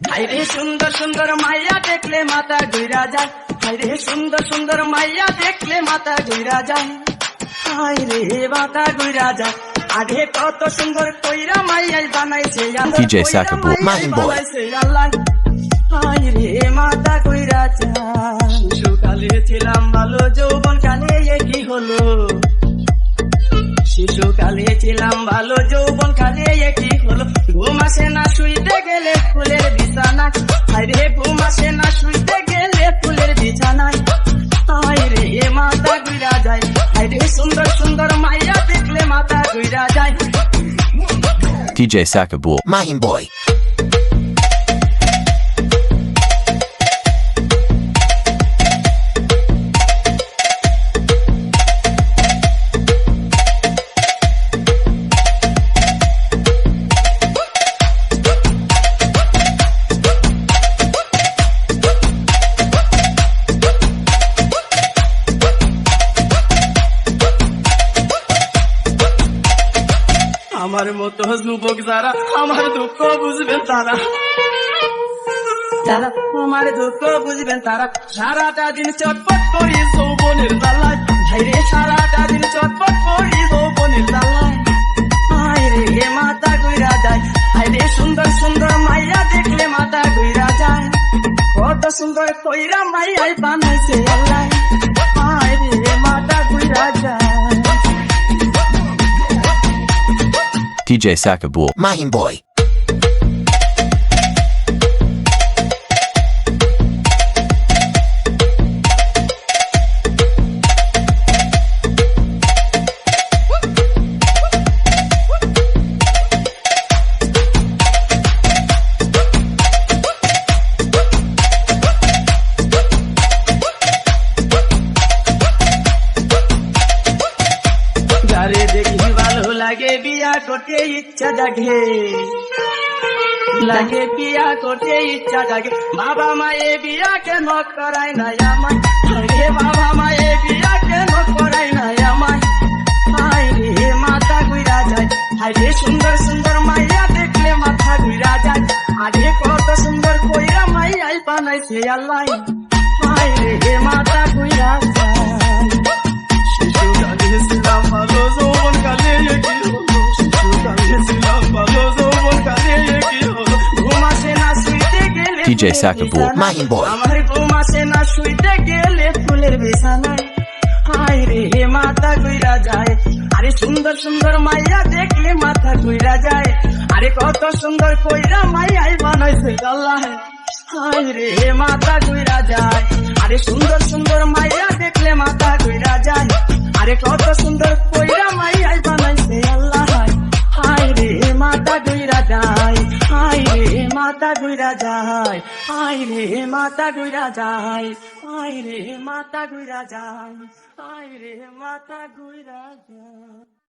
হাইরে সুন্দর সুন্দর মাইয়া দেখলে মাথা ঘুরা যায়। হাইরে সুন্দর সুন্দর মাইয়া দেখলে মাথা ঘুরা যায়। হাইরে মাথা ঘুরা যায়। আগে কত সুন্দর কইরা মাইয়াই বানাইছে মাইয়াই boy. বানাইছে আল্লাহ। হাইরে মাথা ঘুরা যায়। ছিলাম ভালো যৌবন কালে এ কি হলো? শিশুকালে ছিলাম ভালো যৌবন ঘুম আসে না শুইতে গেলে ফুলের বিছানায় আরে এ মাথা গুইরা যায় আরে সুন্দর সুন্দর মাইয়া দেখলে মাথা গুইরা যায় DJ Sakabul. Mahin boy. আমার মতো যুবক যারা আমার দুঃখ বুঝবেন তারা। যারা আমার দুঃখ বুঝবেন তারা। সারাটা দিন চটপট করি যৌবনের জ্বালায় ভাইরে সারাটা দিন চটপট করি যৌবনের জ্বালায় হায়রে এ মাথা গুইরা যায়। হায়রে সুন্দর সুন্দর মাইয়া দেখলে মাথা গুইরা যায়। কত সুন্দর কইরা মাইয়াই বানাইছে আল্লাহ। DJ Sakabul. Mahin boy. যারে দেখি ভালো লাগে বিয়া করতে ইচ্ছা জাগে। লাগে বিয়া করতে ইচ্ছা জাগে। বাবা মায়ে বিয়া কেন করাই না আমায়? আরে বাবা মায়ে বিয়া কেন করাই না আমায়? হায় রে মাথা গুইরা যায়। হায় রে, সুন্দর সুন্দর মাইয়া দেখলে মাথা গুইরা যায়। আরে কত সুন্দর কইরা মাইয়াই বানাইছে আল্লাহ। DJ Sakabu। Mahin boy. মাথা যায়। আরে সুন্দর সুন্দর মাইয়া দেখলে মাথা গুইরা যায়। আরে কত সুন্দর কইরা মাইয়াই বানাইছে আল্লাহ হায় রে মাথা গুইরা যায়। আরে সুন্দর সুন্দর মাইয়া দেখলে মাথা গুইরা যায়। আরে কত সুন্দর মাথা গুইরা যায়। আই রে, মাতা গুইরা যায়। আই রে, মাতা গুইরা যায়। আই রে, মাতা গুইরা যায়।